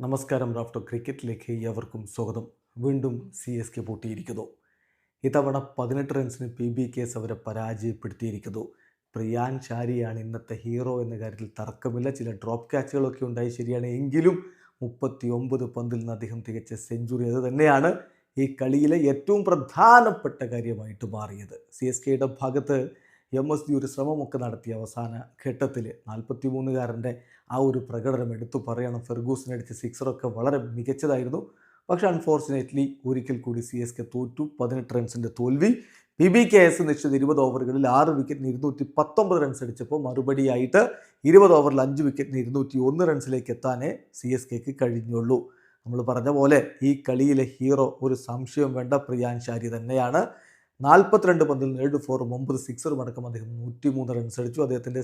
നമസ്കാരം റാഫ്റ്റർ ക്രിക്കറ്റിലേക്ക് ഏവർക്കും സ്വാഗതം. വീണ്ടും സി എസ് കെ പൂട്ടിയിരിക്കുന്നു. ഇത്തവണ പതിനെട്ട് റൺസിന് പി ബി കേസ് അവരെ പരാജയപ്പെടുത്തിയിരിക്കുന്നു. പ്രിയാൻ ചാരിയാണ് ഇന്നത്തെ ഹീറോ എന്ന കാര്യത്തിൽ തർക്കമില്ല. ചില ഡ്രോപ്പ് ക്യാച്ചുകളൊക്കെ ഉണ്ടായി ശരിയാണ്. എങ്കിലും മുപ്പത്തി ഒമ്പത് പന്തിൽ നിന്ന് അദ്ദേഹം തികച്ച സെഞ്ചുറി അത് തന്നെയാണ് ഈ കളിയിലെ ഏറ്റവും പ്രധാനപ്പെട്ട കാര്യമായിട്ട് മാറിയത്. സി എസ് കെയുടെ ഭാഗത്ത് എം എസ് ഡി ഒരു ശ്രമമൊക്കെ നടത്തിയ അവസാന ഘട്ടത്തിൽ നാൽപ്പത്തി മൂന്നുകാരന്റെ ആ ഒരു പ്രകടനം എടുത്തു പറയണം. ഫെർഗൂസിന് അടിച്ച സിക്സറൊക്കെ വളരെ മികച്ചതായിരുന്നു. പക്ഷേ അൺഫോർച്ചുനേറ്റ്ലി ഒരിക്കൽ കൂടി സി എസ് കെ തോറ്റു. പതിനെട്ട് റൺസിന്റെ തോൽവി. പി ബി കെ എസ് നിശ്ചിത ഇരുപത് ഓവറുകളിൽ ആറ് വിക്കറ്റിന് ഇരുന്നൂറ്റി പത്തൊമ്പത് റൺസ് അടിച്ചപ്പോൾ മറുപടിയായിട്ട് ഇരുപത് ഓവറിൽ അഞ്ച് വിക്കറ്റിന് ഇരുന്നൂറ്റി ഒന്ന് റൺസിലേക്ക് എത്താനേ സി എസ് കെക്ക് കഴിഞ്ഞുള്ളൂ. നമ്മൾ പറഞ്ഞ പോലെ ഈ കളിയിലെ ഹീറോ ഒരു സംശയം വേണ്ട. പ്രിയാൻ ഷാരി തന്നെയാണ്. നാൽപ്പത്തിരണ്ട് പന്തിൽ ഏഴ് ഫോറും ഒമ്പത് സിക്സറും അടക്കം അദ്ദേഹം നൂറ്റി മൂന്ന് റൺസ് അടിച്ചു അദ്ദേഹത്തിന്റെ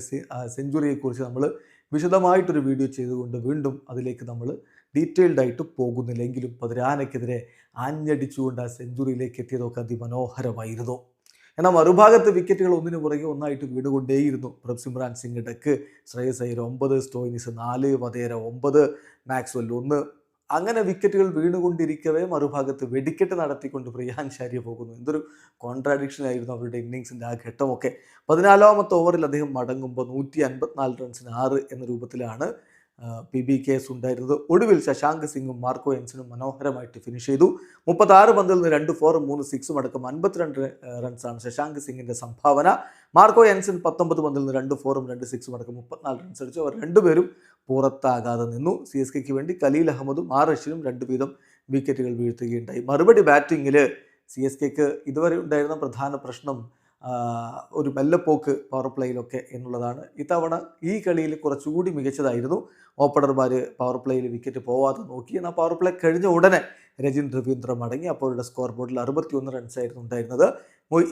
സെഞ്ചുറിയെക്കുറിച്ച് നമ്മൾ വിശദമായിട്ടൊരു വീഡിയോ ചെയ്തുകൊണ്ട് വീണ്ടും അതിലേക്ക് നമ്മൾ ഡീറ്റെയിൽഡായിട്ട് പോകുന്നില്ല. എങ്കിലും പതിരാനയ്ക്കെതിരെ ആഞ്ഞടിച്ചുകൊണ്ട് ആ സെഞ്ചുറിയിലേക്ക് എത്തിയതൊക്കെ അതിമനോഹരമായിരുന്നു. എന്നാൽ മറുഭാഗത്ത് വിക്കറ്റുകൾ ഒന്നിനു പുറകെ ഒന്നായിട്ട് വീണുകൊണ്ടേയിരുന്നു. പ്രഭ്സിമ്രാൻ സിംഗ് ഡക്ക് ശ്രേയസ് അയ്യർ ഒമ്പത് സ്റ്റോയിനിസ് നാല് വധേര ഒമ്പത് മാക്സ്വെൽ ഒന്ന് അങ്ങനെ വിക്കറ്റുകൾ വീണുകൊണ്ടിരിക്കവേ മറുഭാഗത്ത് വെടിക്കെട്ട് നടത്തിക്കൊണ്ട് പ്രിയാൻ ഷാരിയ പോകുന്നു. എന്തൊരു കോൺട്രാഡിക്ഷൻ ആയിരുന്നു അവരുടെ ഇന്നിങ്സിന്റെ ആ ഘട്ടമൊക്കെ. പതിനാലാമത്തെ ഓവറിൽ അദ്ദേഹം മടങ്ങുമ്പോൾ നൂറ്റി അൻപത്തിനാല് റൺസിന് ആറ് എന്ന രൂപത്തിലാണ് പി ബി കേസ് ഉണ്ടായിരുന്നത്. ഒടുവിൽ ശശാങ്ക് സിംഗും മാർക്കോ എൻസിനും മനോഹരമായിട്ട് ഫിനിഷ് ചെയ്തു. മുപ്പത്താറ് പന്തിൽ നിന്ന് രണ്ട് ഫോറും മൂന്ന് സിക്സും അടക്കം അൻപത്തിരണ്ട് റൺസാണ് ശശാങ്ക് സിംഗിന്റെ സംഭാവന. മാർക്കോ എൻസിൻ പത്തൊമ്പത് പന്തിൽ നിന്ന് രണ്ട് ഫോറും രണ്ട് സിക്സും അടക്കം മുപ്പത്തിനാല് റൺസ് അടിച്ചു. അവർ രണ്ടുപേരും പുറത്താകാതെ നിന്നു. സി എസ് കെക്ക് വേണ്ടി കലീൽ അഹമ്മദും ആർ റഷീനും രണ്ട് വീതം വിക്കറ്റുകൾ വീഴ്ത്തുകയുണ്ടായി. മറുപടി ബാറ്റിങ്ങിൽ സി എസ് കെക്ക് ഇതുവരെ ഉണ്ടായിരുന്ന പ്രധാന പ്രശ്നം ഒരു മെല്ലപ്പോക്ക് പവർ പ്ലേയിലൊക്കെ എന്നുള്ളതാണ്. ഇത്തവണ ഈ കളിയിൽ കുറച്ചുകൂടി മികച്ചതായിരുന്നു. ഓപ്പണർമാർ പവർ പ്ലേയിൽ വിക്കറ്റ് പോവാതെ നോക്കി. എന്നാൽ പവർ പ്ലേ കഴിഞ്ഞ ഉടനെ രജിൻ രവീന്ദ്ര മടങ്ങി. അപ്പോൾ അവരുടെ സ്കോർ ബോർഡിൽ അറുപത്തിയൊന്ന് റൺസ് ആയിരുന്നു ഉണ്ടായിരുന്നത്.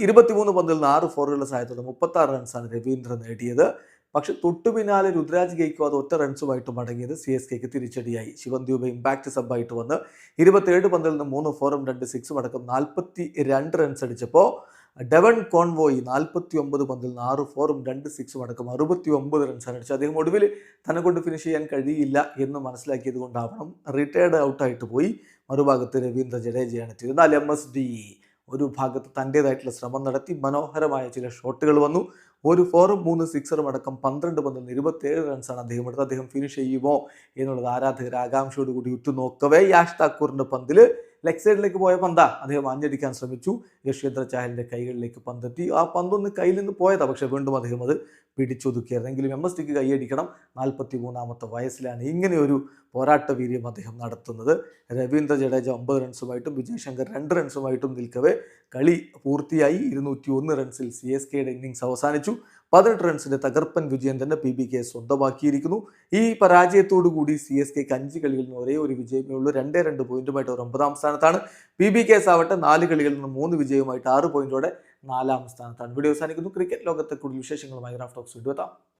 ഇരുപത്തിമൂന്ന് പന്തിൽ നിന്ന് ആറ് ഫോറുകളുടെ സഹായത്തോടെ മുപ്പത്താറ് റൺസാണ് രവീന്ദ്ര നേടിയത്. പക്ഷെ തൊട്ടു പിന്നാലെ രുദ്രാജ് ഗെയ്ക്കോ ഒറ്റ റൺസുമായിട്ട് മടങ്ങിയത് സി എസ് കെക്ക് തിരിച്ചടിയായി. ശിവൻ ദ്യൂബ ഇമ്പാക്ട് സബായിട്ട് വന്ന്. ഇരുപത്തേഴ് പന്തിൽ നിന്ന് മൂന്ന് ഫോറും രണ്ട് സിക്സും അടക്കം നാൽപ്പത്തി രണ്ട് റൺസ് അടിച്ചപ്പോൾ ഡെവൻ കോൺവോയി നാൽപ്പത്തി ഒമ്പത് പന്തിൽ നിന്ന് ആറ് ഫോറും രണ്ട് സിക്സും അടക്കം അറുപത്തി ഒമ്പത് റൺസാണ് അടിച്ചത്. അദ്ദേഹം ഒടുവിൽ തന്നെ കൊണ്ട് ഫിനിഷ് ചെയ്യാൻ കഴിയില്ല എന്ന് മനസ്സിലാക്കിയത് കൊണ്ടാവണം റിട്ടയർഡ് ഔട്ടായിട്ട് പോയി. മറുഭാഗത്ത് രവീന്ദ്ര ജഡേജയാണ് എത്തിയത് എന്നാൽ എം എസ് ഡി ഒരു ഭാഗത്ത് തന്റേതായിട്ടുള്ള ശ്രമം നടത്തി. മനോഹരമായ ചില ഷോട്ടുകൾ വന്നു. ഒരു ഫോറും മൂന്ന് സിക്സറും അടക്കം പന്ത്രണ്ട് പന്തിൽ ഇരുപത്തേഴ് റൺസാണ് അദ്ദേഹം എടുത്തത്. അദ്ദേഹം ഫിനിഷ് ചെയ്യുമോ എന്നുള്ളത് ആരാധകർ ആകാംക്ഷയോടുകൂടി ഉറ്റുനോക്കവേ. യാഷ് താക്കൂറിന്റെ പന്തിൽ ലെഗ് സൈഡിലേക്ക് പോയ പന്താ അദ്ദേഹം അഞ്ഞടിക്കാൻ ശ്രമിച്ചു. യശ്വേന്ദ്ര ചാഹലിന്റെ കൈകളിലേക്ക് പന്തെത്തി. ആ പന്തൊന്ന് കയ്യിൽ നിന്ന് പോയതാണ് പക്ഷേ വീണ്ടും അദ്ദേഹം അത് പിടിച്ചൊതുക്കിയായിരുന്നു. എങ്കിലും എം എസ് ടിക്ക് കൈയടിക്കണം. നാൽപ്പത്തി മൂന്നാമത്തെ വയസ്സിലാണ് ഇങ്ങനെ ഒരു പോരാട്ട വീര്യം അദ്ദേഹം നടത്തുന്നത്. രവീന്ദ്ര ജഡേജ ഒമ്പത് റൺസുമായിട്ടും വിജയ് ശങ്കർ രണ്ട് റൺസുമായിട്ടും നിൽക്കവേ. കളി പൂർത്തിയായി. ഇരുന്നൂറ്റി ഒന്ന് റൺസിൽ സി എസ് കെയുടെ ഇന്നിങ്സ് അവസാനിച്ചു. പതിനെട്ട് റൺസിന്റെ തകർപ്പൻ വിജയം തന്നെ പി ബി കെ സ്വന്തമാക്കിയിരിക്കുന്നു. ഈ പരാജയത്തോടു കൂടി സി എസ് കെക്ക് അഞ്ച് കളികളിൽ നിന്ന് ഒരേ ഒരു വിജയമേ ഉള്ളൂ. രണ്ടേ രണ്ട് പോയിന്റുമായിട്ട് ഒരു ഒമ്പതാം സ്ഥാനത്താണ്. പി ബി കെസ് ആവട്ടെ നാല് കളികളിൽ നിന്ന് മൂന്ന് വിജയവുമായിട്ട് ആറ് പോയിന്റോടെ നാലാം സ്ഥാനത്താണ്. വീഡിയോ അവസാനിക്കുന്നു. ക്രിക്കറ്റ് ലോകത്തെ കൂടുതൽ വിശേഷങ്ങളുമായി റാഫ് ടോക്സ് വീണ്ടും എത്താം.